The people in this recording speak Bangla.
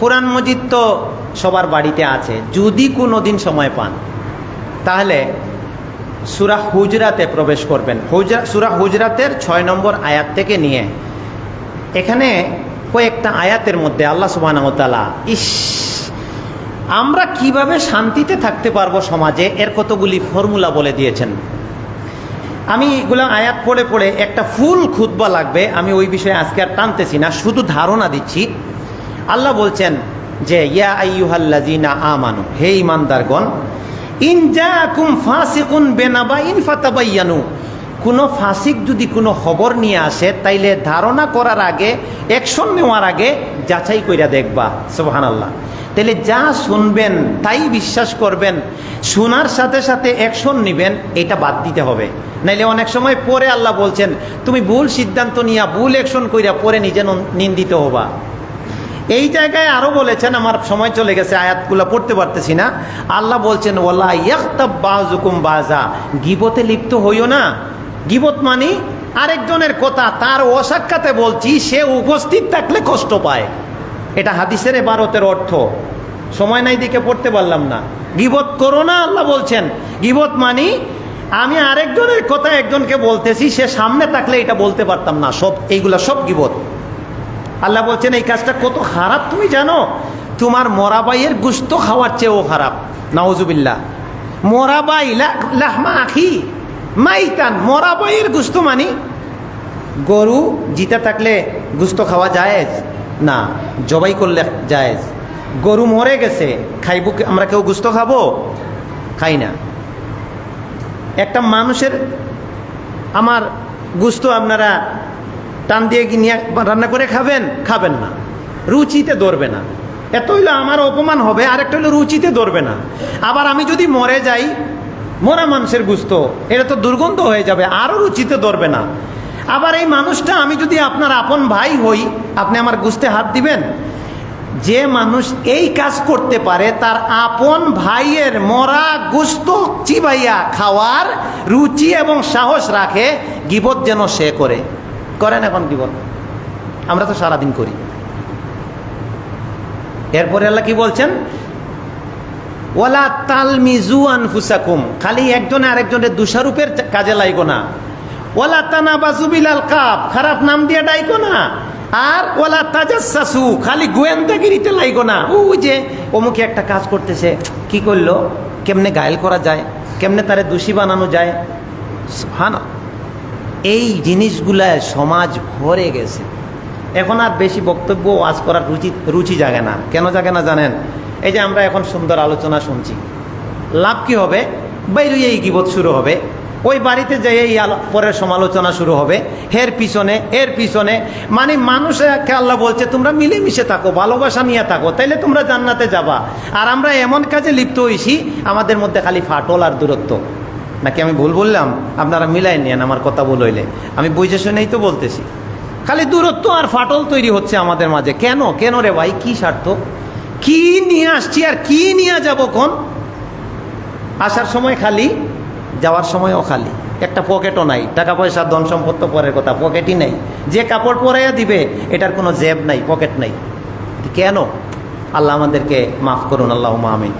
কোরআন মজিদ তো সবার বাড়িতে আছে। যদি কোনো দিন সময় পান, তাহলে সুরা হুজরাতে প্রবেশ করবেন। হুজরা, সুরা হুজরাতের ছয় নম্বর আয়াত থেকে নিয়ে, এখানে কয়েকটা আয়াতের মধ্যে আল্লাহ সুবাহতালা ইস, আমরা কীভাবে শান্তিতে থাকতে পারব সমাজে? এর কতগুলি ফর্মুলা বলে দিয়েছেন। আমি এগুলো আয়াত পড়ে পড়ে একটা ফুল খুতবা লাগবে। আমি ওই বিষয়ে আজকে আর টানতেছি না, শুধু ধারণা দিচ্ছি। আল্লাহ বলছেন যে, ইয়া আইয়ুহাল্লাজিনা আমানু হে ইমানদারগণ ইন ফাসিকুন বেনাবা ইন ফাতাবাইয়ানু কোনো ফাসিক যদি কোনো খবর নিয়ে আসে, তাইলে ধারণা করার আগে, অ্যাকশন নেওয়ার আগে যাচাই কইরা দেখবা সোহান সুবহানাল্লাহ। তাহলে যা শুনবেন, তাই বিশ্বাস করবেন, শোনার সাথে সাথে অ্যাকশন নেবেন, এটা বাদ দিতে হবে। নাইলে অনেক সময় পরে আল্লাহ বলছেন, তুমি ভুল সিদ্ধান্ত নিয়া ভুল অ্যাকশন কইরা পরে নিজে নিন্দিত হবা। এই জায়গায় আরও বলেছেন, আমার সময় চলে গেছে, আয়াতগুলো পড়তে পারতেছি না। আল্লাহ বলছেন ওলা বাজা গিবতে লিপ্ত হইও না। গিবত মানি আরেকজনের কথা, তার অসাক্ষাতে বলছি, সে উপস্থিত থাকলে কষ্ট পায়। এটা হাদিসের এবারতের অর্থ। সময় নাই দিকে পড়তে পারলাম না। গিবত করো না, আল্লাহ বলছেন। গিবত মানি আমি আরেকজনের কথা একজনকে বলতেছি, সে সামনে থাকলে এটা বলতে পারতাম না। সব, এইগুলা সব গিবত। আল্লাহ বলছেন, এই কাজটা কত খারাপ তুমি জানো? তোমার মরাবাইয়ের গুস্ত খাওয়ার চেয়েও খারাপ। নাওজুবিল্লা মরাবাই লাহমা আখি। মাইতান। মরাবাইয়ের গুস্ত মানি। গরু জিতে থাকলে গুস্ত খাওয়া জায়েজ? না, জবাই করলে জায়েজ। গরু মরে গেছে, খাইব আমরা কেউ গুস্ত খাব? খাই না। একটা মানুষের আমার গুস্ত আপনারা টান দিয়ে কি নিয়ে রান্না করে খাবেন? খাবেন না। রুচিতে ধরবে না। এত হইলে আমার অপমান হবে, আরেকটা হইলে রুচিতে ধরবে না। আবার আমি যদি মরে যাই, মরা মানুষের গুস্ত, এটা তো দুর্গন্ধ হয়ে যাবে, আরও রুচিতে ধরবে না। আবার এই মানুষটা, আমি যদি আপনার আপন ভাই হই, আপনি আমার গুস্তে হাত দিবেন? যে মানুষ এই কাজ করতে পারে, তার আপন ভাইয়ের মরা গুস্ত চিবাইয়া খাওয়ার রুচি এবং সাহস রাখে, গিবত যেন সে করে। করেন এখন গিবত আমরা তো সারাদিন করি। এরপরে আল্লাহ কি বলছেন? ওয়ালা তাল মিজু আনফুসাকুম, খালি একজনে আরেকজনের দোষারূপের কাজে লাইগো না। ওলা তানা বাজুবিল আল কাপ খারাপ নাম দিয়ে ডাইকো না। আর ওয়ালা তাজাসু খালি গোয়েন্দাগিরিতে লাইগো না। ওই যে অমুকে একটা কাজ করতেছে, কি করল? কেমনে গায়েল করা যায়? কেমনে তারে দোষী বানানো যায়? হান এই জিনিসগুলায় সমাজ ভরে গেছে। এখন আর বেশি বক্তব্য ওয়াজ করার রুচি রুচি জাগে না। কেন জাগে না জানেন? এই যে আমরা এখন সুন্দর আলোচনা শুনছি। লাভ কি হবে? বাইরে এই গিবত শুরু হবে। ওই বাড়িতে যে এই পরের সমালোচনা শুরু হবে। হের পিছনে, এর পিছনে। মানে মানুষকে আল্লাহ বলছে, তোমরা মিলেমিশে থাকো, ভালোবাসা নিয়ে থাকো, তাইলে তোমরা জান্নাতে যাবা। আর আমরা এমন কাজে লিপ্ত হইছি, আমাদের মধ্যে খালি ফাটল আর দূরত্ব। নাকি আমি ভুল বললাম? আপনারা মিলাই নেন আমার কথা ভুল হইলে। আমি বুঝে শুনেই তো বলতেছি। খালি দূরত্ব আর ফাটল তৈরি হচ্ছে আমাদের মাঝে। কেন? কেন রে ভাই? কি স্বার্থ? কি নিয়ে আসছি আর কি নিয়ে যাব কোন? আসার সময় খালি, যাওয়ার সময়ও খালি। একটা পকেটও নাই। টাকা পয়সা, ধন সম্পদ তো পরের কথা। পকেটই নাই। যে কাপড় পরাইয়া দিবে, এটার কোনো জেব নাই, পকেট নাই। কেন? আল্লাহ আমাদেরকে মাফ করুন আল্লাহ আমিন।